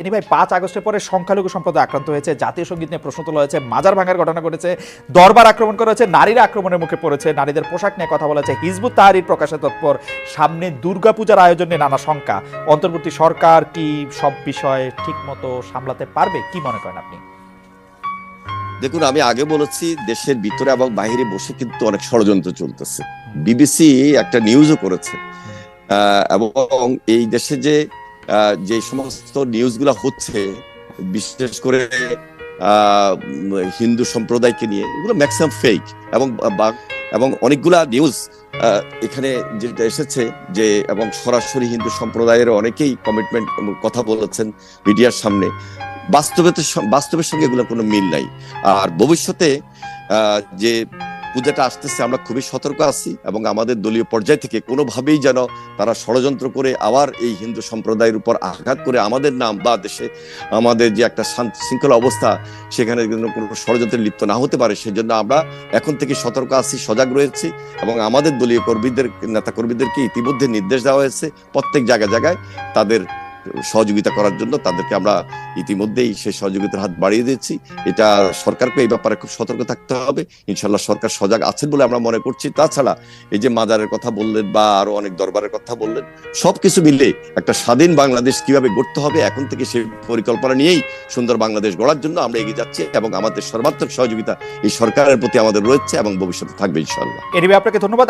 ইনি ভাই পাঁচ আগস্টের পরে সংখ্যালঘু সম্প্রদায় আক্রান্ত হয়েছে জাতীয় সংগীত নিয়ে প্রশ্ন তোলা হয়েছে মাজার ভাঙার ঘটনা ঘটেছে দরবার আক্রমণ করা হয়েছে নারীরা আক্রমণের মুখে পড়েছে নারীদের পোশাক নিয়ে কথা বলা হয়েছে হিজবুত তাহারির প্রকাশে তৎপর সামনে দুর্গাপূজার আয়োজন নিয়ে নানা শঙ্কা। অন্তর্বর্তী সরকার কি সব বিষয়ে ঠিক মতো সামলাতে পারবে? কি মনে করেন আপনি? দেখুন আমি আগে বলেছি দেশের ভিতরে এবং বাইরে বসে কিন্তু অনেক ষড়যন্ত্র চলতেছে। বিবিসি একটা নিউজও করেছে। এবং এই দেশে যে যে সমস্ত নিউজগুলো হচ্ছে, বিশেষ করে হিন্দু সম্প্রদায়কে নিয়ে, এগুলো ম্যাক্সিমাম ফেক এবং এবং অনেকগুলা নিউজ এখানে যেটা এসেছে যে, এবং সরাসরি হিন্দু সম্প্রদায়ের অনেকেই কমিটমেন্ট কথা বলেছেন মিডিয়ার সামনে। বাস্তবে বাস্তবের সঙ্গে এগুলো কোনো মিল নাই। আর ভবিষ্যতে যে পূজাটা আসতেছে, আমরা খুবই সতর্ক আছি এবং আমাদের দলীয় পর্যায় থেকে কোনোভাবেই যেন তারা ষড়যন্ত্র করে আবার এই হিন্দু সম্প্রদায়ের উপর আঘাত করে আমাদের নাম বা দেশে আমাদের যে একটা শান্তি শৃঙ্খলা অবস্থা, সেখানে কোনো ষড়যন্ত্রে লিপ্ত না হতে পারে, সেজন্য আমরা এখন থেকে সতর্ক আছি, সজাগ রয়েছি এবং আমাদের দলীয় কর্মীদের নেতা কর্মীদেরকে ইতিমধ্যে নির্দেশ দেওয়া হয়েছে প্রত্যেক জায়গায় জায়গায় তাদের সহযোগিতা করার জন্য তাদেরকে আমরা ইতিমধ্যেই সেই সহযোগিতার হাত বাড়িয়ে দিচ্ছি এটা সরকারকে এই ব্যাপারে খুব সতর্ক থাকতে হবে। ইনশাল্লাহ সরকার সজাগ আছেন বলে আমরা মনে করছি। তাছাড়া এই যে মাজারের কথা বললেন বা আরও অনেক দরবারের কথা বললেন, সবকিছু মিলে একটা স্বাধীন বাংলাদেশ কীভাবে গড়তে হবে এখন থেকে সেই পরিকল্পনা নিয়েই সুন্দর বাংলাদেশ গড়ার জন্য আমরা এগিয়ে যাচ্ছি এবং আমাদের সর্বাত্মক সহযোগিতা এই সরকারের প্রতি আমাদের রয়েছে এবং ভবিষ্যতে থাকবে ইনশাল্লাহ এরিবে, আপনাকে ধন্যবাদ।